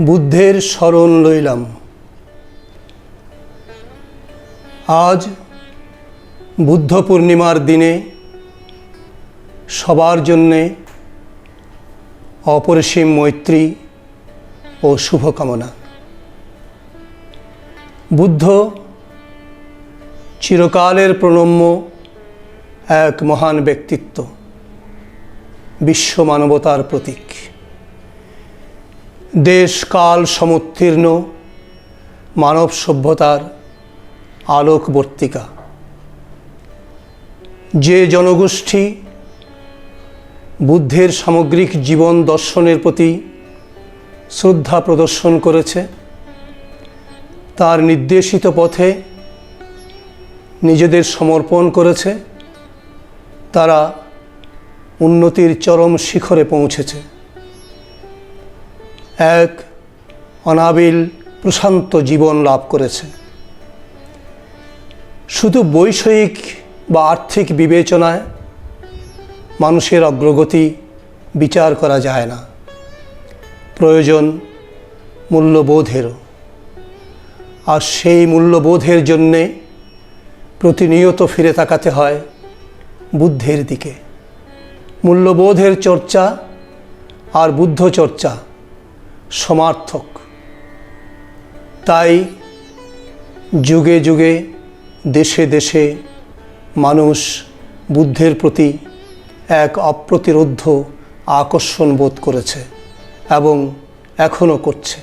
বুদ্ধের স্মরণ লইলাম। আজ বুদ্ধ পূর্ণিমার দিনে সবার জন্যে অপরিসীম মৈত্রী ও শুভকামনা। বুদ্ধ চিরকালের প্রণম্য এক মহান ব্যক্তিত্ব, বিশ্ব মানবতার প্রতীক। দেশ কাল সমুত্তীর্ণ, মানব সভ্যতার আলোকবর্তিকা। যে জনগোষ্ঠী বুদ্ধের সামগ্রিক জীবন দর্শনের প্রতি শ্রদ্ধা প্রদর্শন করেছে, তার নির্দেশিত পথে নিজেদের সমর্পণ করেছে, তারা উন্নতির চরম শিখরে পৌঁছেছে। এক অনাবিল প্রশান্ত জীবন লাভ করেছে। শুধু বৈষয়িক বা আর্থিক বিবেচনায় মানুষের অগ্রগতি বিচার করা যায় না। প্রয়োজন মূল্যবোধেরও। আর সেই মূল্যবোধের জন্যে প্রতিনিয়ত ফিরে তাকাতে হয় বুদ্ধের দিকে। মূল্যবোধের চর্চা আর বুদ্ধ চর্চা সমার্থক। তাই যুগে যুগে, দেশে দেশে মানুষ বুদ্ধের প্রতি এক অপ্রতিরোধ্য আকর্ষণ বোধ করেছে এবং এখনও করছে।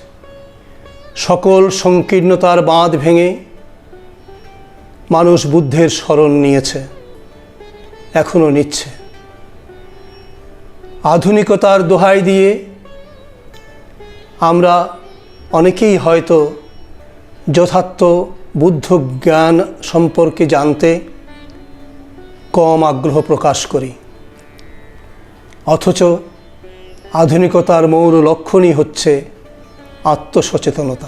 সকল সংকীর্ণতার বাঁধ ভেঙে মানুষ বুদ্ধের স্মরণ নিয়েছে, এখনও নিচ্ছে। আধুনিকতার দোহাই দিয়ে আমরা অনেকেই হয়তো যথার্থ বুদ্ধ জ্ঞান সম্পর্কে জানতে কম আগ্রহ প্রকাশ করি। অথচ আধুনিকতার মৌর লক্ষণই হচ্ছে আত্মসচেতনতা।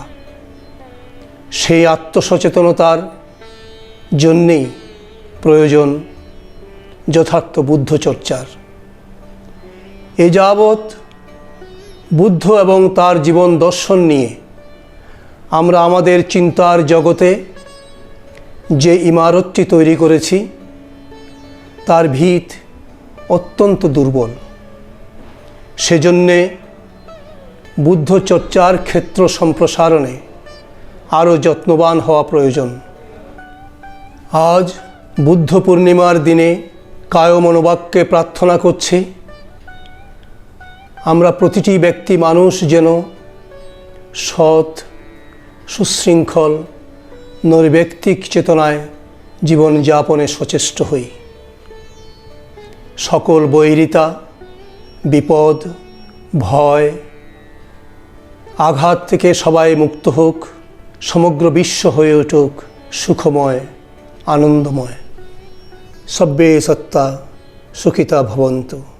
সেই আত্মসচেতনতার জন্যেই প্রয়োজন যথার্থ বুদ্ধচর্চার। এ যাবৎ বুদ্ধ এবং তার জীবন দর্শন নিয়ে। আমরা আমাদের চিন্তার জগতে যে ইমারতটি তৈরি করেছি, তার ভিত অত্যন্ত দুর্বল। সেজন্যে বুদ্ধ চর্চার ক্ষেত্র সম্প্রসারণে আরও যত্নবান হওয়া প্রয়োজন। আজ বুদ্ধ পূর্ণিমার দিনে কায় মনোবাক্যে প্রার্থনা করছি আমরা প্রতিটি ব্যক্তি মানুষ যেন সৎ, সুশৃঙ্খল, নৈর্ব্যক্তিক চেতনায় জীবনযাপনে সচেষ্ট হই। সকল বৈরিতা, বিপদ, ভয়, আঘাত থেকে সবাই মুক্ত হোক, সমগ্র বিশ্ব হয়ে উঠুক সুখময়, আনন্দময়। সব্যে সত্তা সুখিতা ভবন্তু।